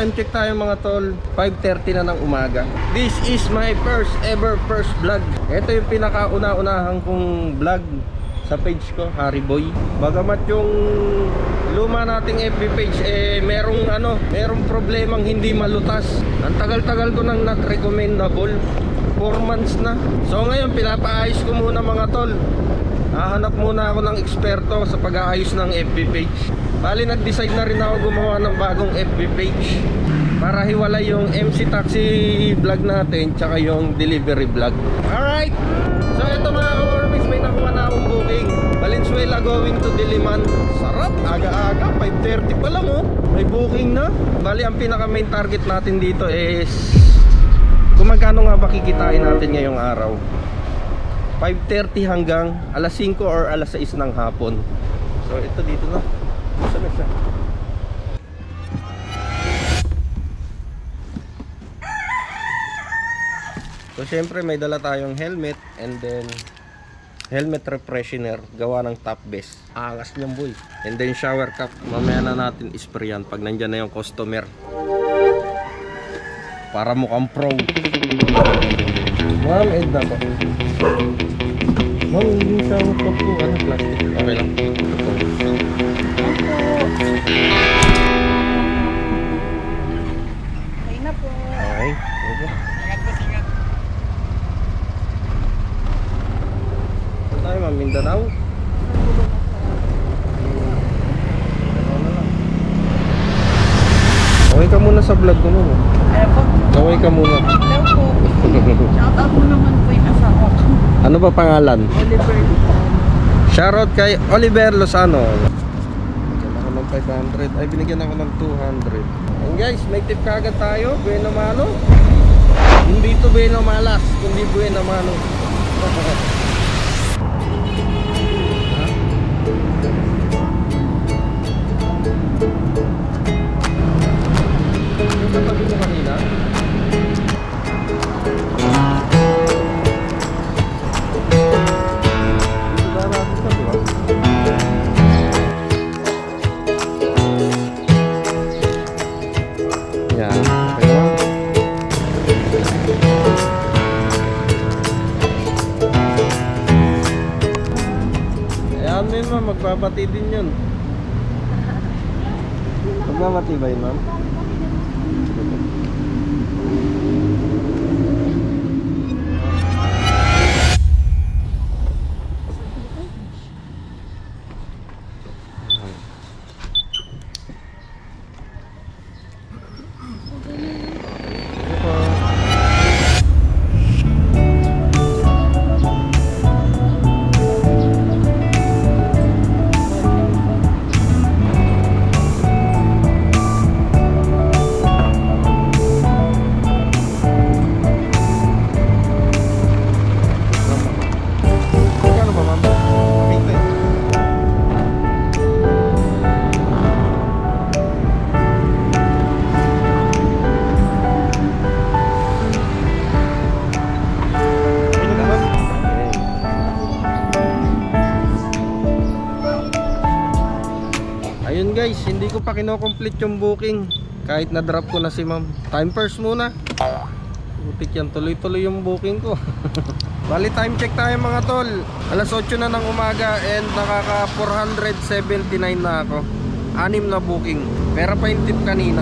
time check tayo mga tol. 5.30 na ng umaga. This is my first ever first vlog. Ito yung pinakauna-unahan kong vlog sa page ko, Harry Boy. Bagamat yung luma nating FB page, eh, merong ano, merong problemang hindi malutas. Ang tagal-tagal ko nang not recommendable. 4 months na. So ngayon, pinapaayos ko muna mga tol. Hahanap muna ako ng eksperto sa pag-aayos ng FB page. Bali, nag-decide na rin ako gumawa ng bagong FB page para hiwalay yung MC Taxi vlog natin tsaka yung delivery vlog. Alright! So ito mga ka-Orbis, may nakuha na akong booking. Valenzuela going to Diliman. Sarap! Aga-aga, 5.30 pa lang oh. May booking na. Bali, ang pinaka main target natin dito is kung magkano nga ba kikitain natin ngayong araw. 5.30 hanggang alas 5 or alas 6 ng hapon. So ito dito na. So syempre may dala tayong helmet and then helmet refreshener gawa ng top base. Angas niyang boy. And then shower cap. Mamaya na natin isprayan pag nandyan na yung customer. Para mukhang pro. Ma'am, Edna po. Ma'am, hindi shower cap po. Ano, plastic? Okay lang. Okay na po. Okay. Okay. Saan tayo ma'am? Mindanao? Okay ka muna sa vlog ko mo. Ano po? Ka muna. Hello po. Shoutout mo naman po yung asawa ko. Ano ba pangalan? Oliver. Shoutout kay Oliver Lozano. Ako ng 500. Ay, binigyan ako ng 200. And guys, may tip kagad tayo. Bueno Mano. Hindi to Bueno Malas, kundi Bueno Mano. din yun. Magbabati ba yun ma'am? Guys, hindi ko pa kino-complete yung booking kahit na-drop ko na si ma'am. Time first muna. Putik yan, tuloy-tuloy yung booking ko. Bali time check tayo mga tol. Alas 8 na ng umaga and nakaka 479 na ako. Anim na booking. Pera pa yung tip kanina.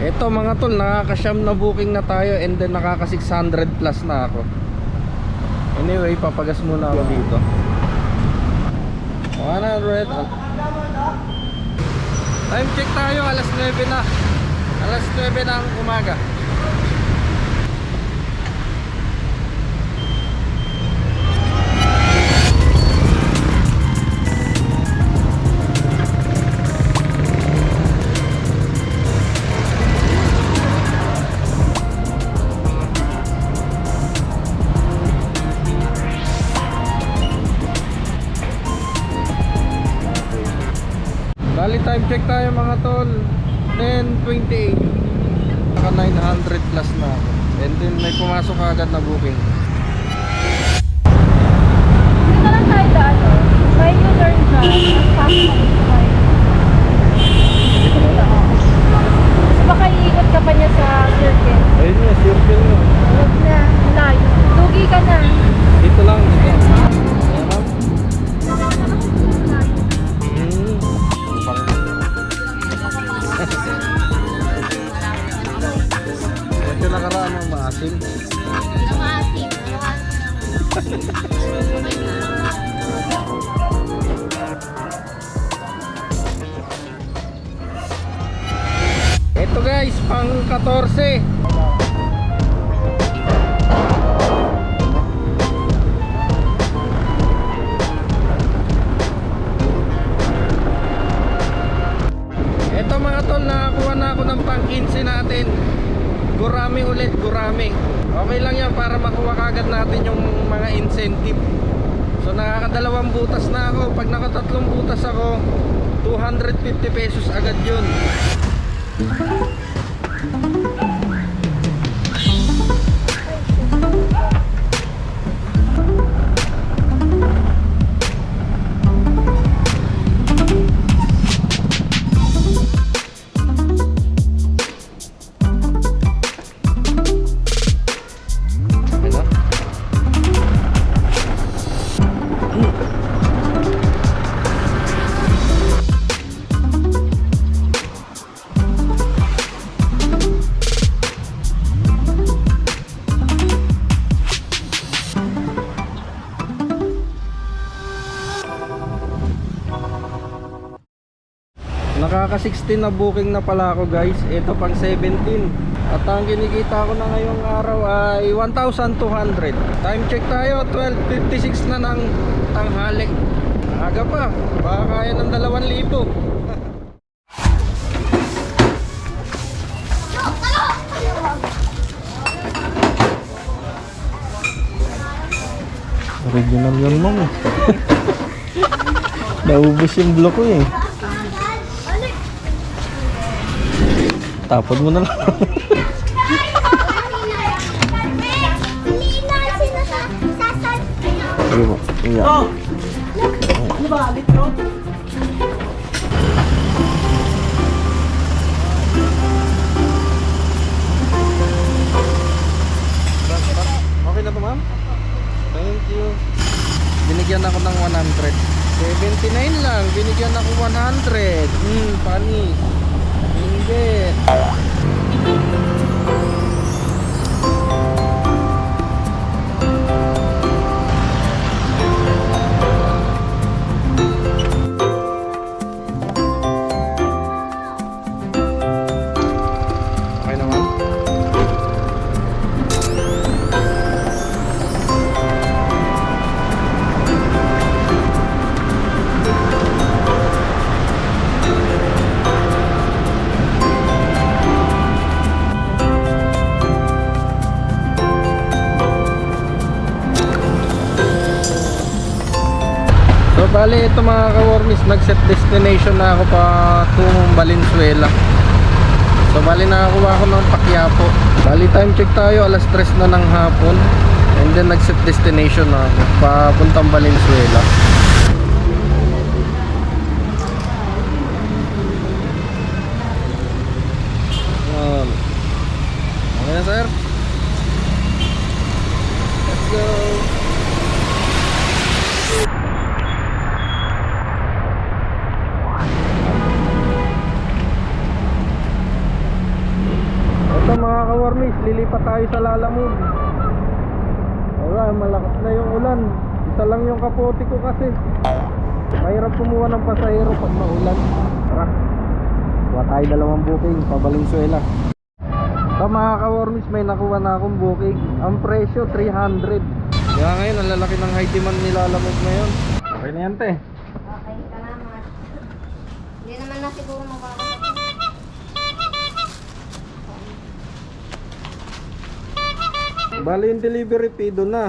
Ito mga tol, nakakasyam na booking na tayo and then nakaka 600 plus na ako. Anyway, papagas muna ako dito. 100. Time check tayo, alas 9 na. Alas 9 na ang umaga. Check tayo mga tol. 10.28. Naka 900 plus na ako. And then may pumasok agad na booking. Dito lang tayo daan, no? May U-turn dyan. Ang. Kasi baka iikot ka pa niya sa circuit. Ayun nga, circle mo. Huwag na. Malayo. Lugi ka na. Dito lang, dito. 14. Ito mga tol, nakakuha na ako ng pang 15 natin. Gurami ulit, gurami. Okay lang yan para makuha kagad natin yung mga incentive. So nakakadalawang butas na ako. Pag nakatatlong butas ako, 250 pesos agad yun. Nakaka 16 na booking na pala ako guys. Ito pang 17. At ang kinikita ko na ngayong araw ay 1,200. Time check tayo, 12.56 na ng tanghali. Aga pa, baka kaya ng 2,000. Original yun mom. Naubos yung block ko eh. Tapon mo na lang. Sige po. Iya. So bali ito mga ka-warmis nag-set destination na ako pa tungong Valenzuela. So bali nakakuha ako ng Paquiapo Bali time check tayo alas 3 na ng hapon. And then nag-set destination na ako papuntang Valenzuela Yan. Okay na sir? Let's go! Ito mga lilipat tayo sa Lalamove. Alright, malakas na yung ulan. Isa lang yung kapote ko kasi. Mahirap kumuha ng pasahero pag maulan. Tara. Kuha tayo dalawang booking pa Valenzuela. Ito mga kawarmis, may nakuha na akong booking. Ang presyo, 300. Kaya ngayon, ang lalaki ng high demand ni Lalamove ngayon. Okay na yan, te. Bali yung delivery fee doon na.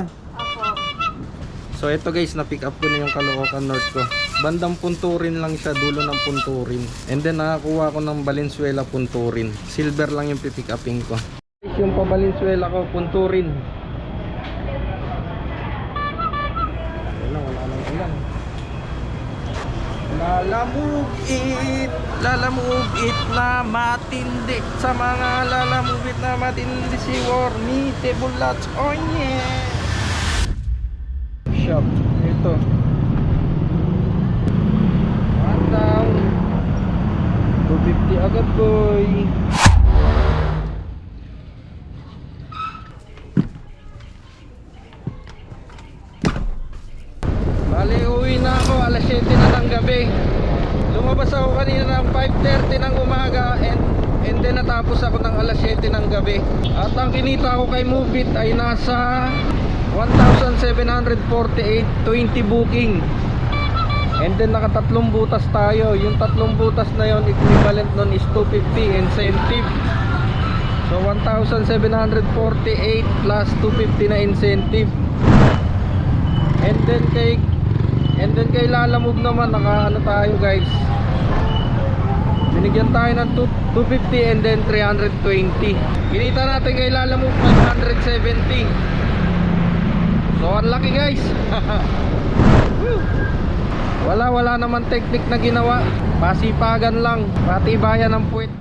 So ito guys, na pick up ko na yung Caloocan North ko. Bandang punturin lang siya, dulo ng punturin. And then nakakuha ko ng Valenzuela punturin. Silver lang yung pipick upin ko. Yung pa Valenzuela ko, punturin. Wala, wala nang ulan. Lalamove it, na matindi. Sa mga lalamove na matindi Si Warmy, Tebulats, oh yeah Shop, ito. One down. 250 agad boy Bali, uwi na ako. Alas 7 na ng gabi. Lumabas ako kanina ng 5.30 ng umaga and, natapos ako ng alas 7 ng gabi. At ang kinita ko kay Movit ay nasa 1,748 20 booking. And then nakatatlong butas tayo. Yung tatlong butas na yon equivalent nun is 250 incentive. So 1,748 plus 250 na incentive. And then kay And then kay Lalamove naman naka ano tayo guys. Binigyan tayo ng 2- 250 and then 320. Kinita natin kay Lalamove 570. So ang guys. Wala wala naman technique na ginawa. Pasipagan lang. Patibayan ng puwet.